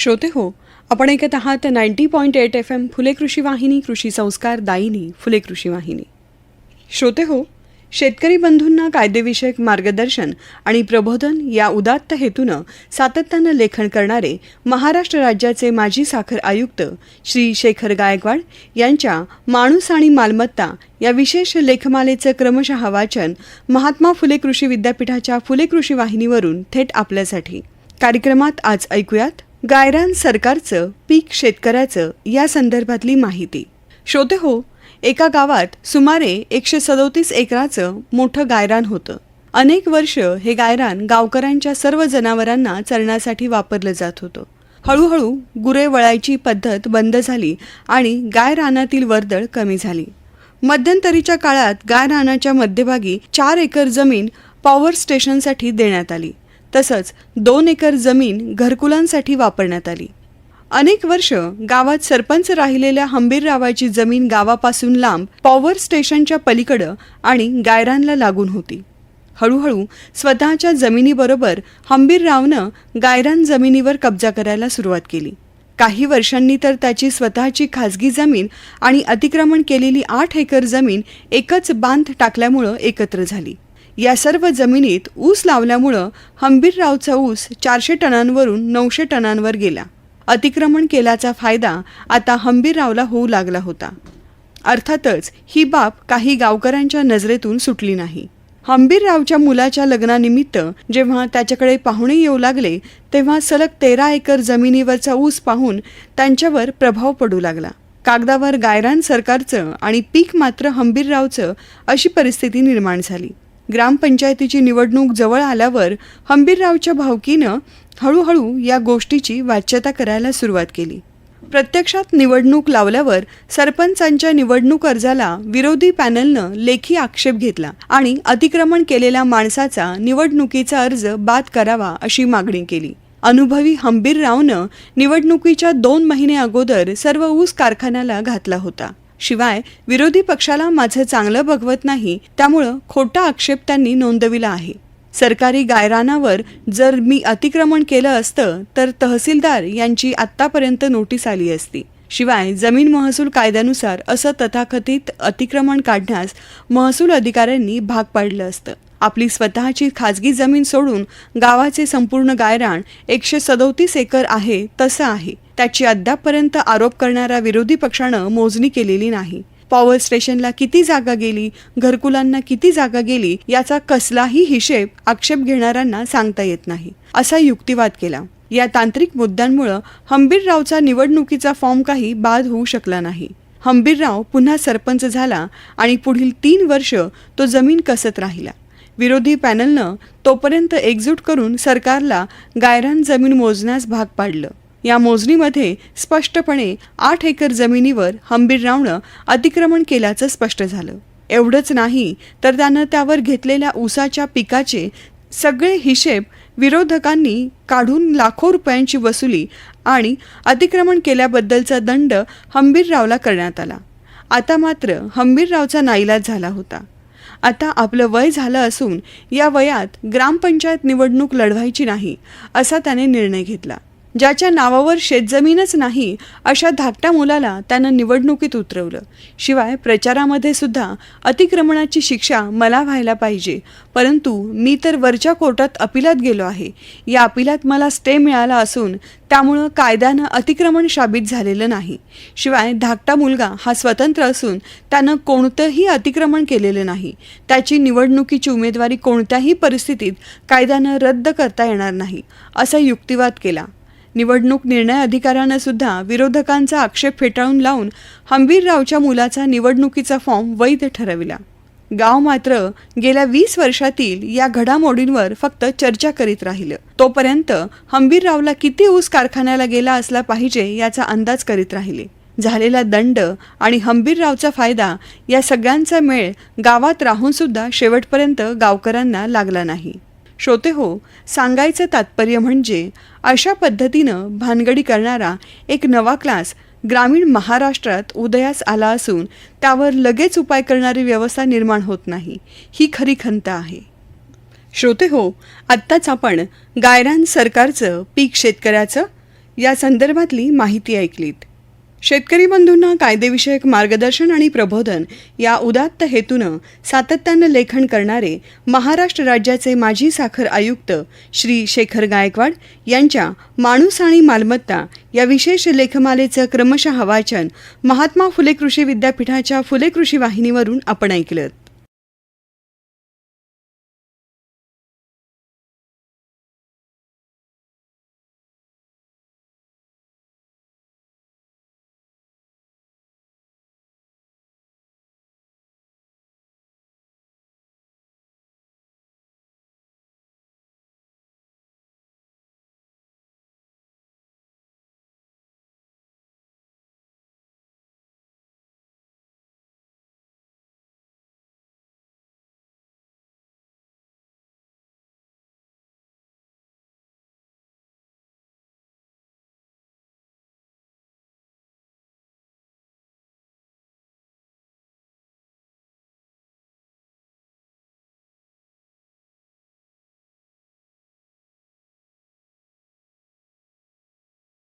श्रोते हो आपण ऐकत आहात ninety point eight F M Phule कृषी वाहिनी कृषी संस्कार दायिनी फुले कृषी वाहिनी. श्रोते हो शेतकरी बंधूंना कायदेविषयक मार्गदर्शन आणि प्रबोधन या उदात्त हेतूनं सातत्यानं लेखन करणारे महाराष्ट्र राज्याचे माजी साखर आयुक्त श्री शेखर गायकवाड यांच्या माणूस आणि मालमत्ता या विशेष लेखमालेचं क्रमशः वाचन महात्मा फुले कृषी विद्यापीठाच्या फुले कृषी वाहिनीवरून थेट आपल्यासाठी. कार्यक्रमात आज ऐकूयात गायरान सरकारचं पीक शेतकऱ्याचं या संदर्भातली माहिती. श्रोते हो एका गावात सुमारे एकशे सदोतीस एकराचं मोठं गायरान होतं. अनेक वर्ष हे गायरान गावकऱ्यांच्या सर्व जनावरांना चरण्यासाठी वापरलं जात होतं. हळूहळू गुरे वळायची पद्धत बंद झाली आणि गाय रानातील वर्दळ कमी झाली. मध्यंतरीच्या काळात गाय रानाच्या मध्यभागी चार एकर जमीन पॉवर स्टेशनसाठी देण्यात आली. तसंच दोन एकर जमीन घरकुलांसाठी वापरण्यात आली. अनेक वर्ष गावात सरपंच राहिलेल्या हंबीररावाची जमीन गावापासून लांब पॉवर स्टेशनच्या पलीकडं आणि गायरानला लागून होती. हळूहळू स्वतःच्या जमिनीबरोबर हंबीररावनं गायरान जमिनीवर कब्जा करायला सुरुवात केली. काही वर्षांनी तर त्याची स्वतःची खाजगी जमीन आणि अतिक्रमण केलेली आठ एकर जमीन एकच बांध टाकल्यामुळं एकत्र झाली. या सर्व जमिनीत ऊस लावल्यामुळं हंबीररावचा ऊस चारशे टनांवरून नऊशे टनांवर गेला. अतिक्रमण केल्याचा फायदा आता हंबीररावला होऊ लागला होता. अर्थातच ही बाब काही गावकऱ्यांच्या नजरेतून सुटली नाही. हंबीररावच्या मुलाच्या लग्नानिमित्त जेव्हा त्याच्याकडे पाहुणे येऊ लागले तेव्हा सलग तेरा एकर जमिनीवरचा ऊस पाहून त्यांच्यावर प्रभाव पडू लागला. कागदावर गायरान सरकारचं आणि पीक मात्र हंबीररावचं अशी परिस्थिती निर्माण झाली. ग्रामपंचायतीची निवडणूक जवळ आल्यावर हंबीररावच्या भावकीनं हळूहळू या गोष्टीची वाच्यता करायला सुरुवात केली. प्रत्यक्षात निवडणूक लावल्यावर सरपंचांच्या निवडणूक अर्जाला विरोधी पॅनलनं लेखी आक्षेप घेतला आणि अतिक्रमण केलेल्या माणसाचा निवडणुकीचा अर्ज बाद करावा अशी मागणी केली. अनुभवी हंबीररावनं निवडणुकीच्या दोन महिने अगोदर सर्व ऊस कारखान्याला घातला होता. शिवाय विरोधी पक्षाला माझं चांगलं बघवत नाही त्यामुळं खोटा आक्षेप त्यांनी नोंदविला आहे. सरकारी गायरानावर जर मी अतिक्रमण केलं असतं तर तहसीलदार यांची आत्तापर्यंत नोटीस आली असती. शिवाय जमीन महसूल कायद्यानुसार असं तथाकथित अतिक्रमण काढण्यास महसूल अधिकाऱ्यांनी भाग पाडलं असतं. आपली स्वतःची खाजगी जमीन सोडून गावाचे संपूर्ण गायरान एकशे सदोतीस एकर आहे तसं आहे. त्याची अद्यापपर्यंत आरोप करणाऱ्या विरोधी पक्षानं मोजणी केलेली नाही. पॉवर स्टेशनला किती जागा गेली घरकुलांना किती जागा गेली याचा कसलाही हिशेब आक्षेप घेणाऱ्यांना सांगता येत नाही असा युक्तिवाद केला. या तांत्रिक मुद्द्यांमुळं हंबीररावचा निवडणुकीचा फॉर्म काही बाद होऊ शकला नाही. हंबीरराव पुन्हा सरपंच झाला आणि पुढील तीन वर्ष तो जमीन कसत राहिला. विरोधी पॅनलनं तोपर्यंत एकजूट करून सरकारला गायरान जमीन मोजण्यास भाग पाडलं. या मोजणीमध्ये स्पष्टपणे आठ एकर जमिनीवर हंबीररावनं अतिक्रमण केल्याचं स्पष्ट झालं. एवढंच नाही तर त्यानं त्यावर घेतलेल्या ऊसाच्या पिकाचे सगळे हिशेब विरोधकांनी काढून लाखो रुपयांची वसुली आणि अतिक्रमण केल्याबद्दलचा दंड हंबीररावला करण्यात आला. आता मात्र हंबीररावचा नाईलाज झाला होता. आता आपलं वय झालं असून या वयात ग्रामपंचायत निवडणूक लढवायची नाही असा त्याने निर्णय घेतला. ज्याच्या नावावर शेतजमीनच नाही अशा धाकट्या मुलाला त्यानं निवडणुकीत उतरवलं. शिवाय प्रचारामध्ये सुद्धा अतिक्रमणाची शिक्षा मला व्हायला पाहिजे. परंतु मी तर वरच्या कोर्टात अपिलात गेलो आहे. या अपिलात मला स्टे मिळाला असून त्यामुळं कायद्यानं अतिक्रमण शाबित झालेलं नाही. शिवाय धाकटा मुलगा हा स्वतंत्र असून त्यानं कोणतंही अतिक्रमण केलेलं नाही. त्याची निवडणुकीची उमेदवारी कोणत्याही परिस्थितीत कायद्यानं रद्द करता येणार नाही असा युक्तिवाद केला. निवडणूक निर्णय अधिकाऱ्यानं सुद्धा विरोधकांचा आक्षेप फेटाळून लावून हंबीररावच्या मुलाचा निवडणुकीचा फॉर्म वैध ठरविला. गाव मात्र गेल्या वीस वर्षातील या घडामोडींवर फक्त चर्चा करीत राहिलं. तोपर्यंत हंबीररावला किती ऊस कारखान्याला गेला असला पाहिजे याचा अंदाज करीत राहिले. झालेला दंड आणि हंबीररावचा फायदा या सगळ्यांचा मेळ गावात राहून सुद्धा शेवटपर्यंत गावकऱ्यांना लागला नाही. श्रोते हो सांगायचं तात्पर्य म्हणजे अशा पद्धतीनं भानगडी करणारा एक नवा क्लास ग्रामीण महाराष्ट्रात उदयास आला असून त्यावर लगेच उपाय करणारी व्यवस्था निर्माण होत नाही ही खरी खंत आहे. श्रोते हो आत्ताच आपण गायरान सरकारचं पीक शेतकऱ्याचं या संदर्भातली माहिती ऐकलीत. शेतकरी बंधूंना कायदेविषयक मार्गदर्शन आणि प्रबोधन या उदात्त हेतूनं सातत्यानं लेखन करणारे महाराष्ट्र राज्याचे माजी साखर आयुक्त श्री शेखर गायकवाड यांच्या माणूस आणि मालमत्ता या विशेष लेखमालेचं क्रमशः वाचन महात्मा फुले कृषी विद्यापीठाच्या फुले कृषी वाहिनीवरून आपण ऐकलं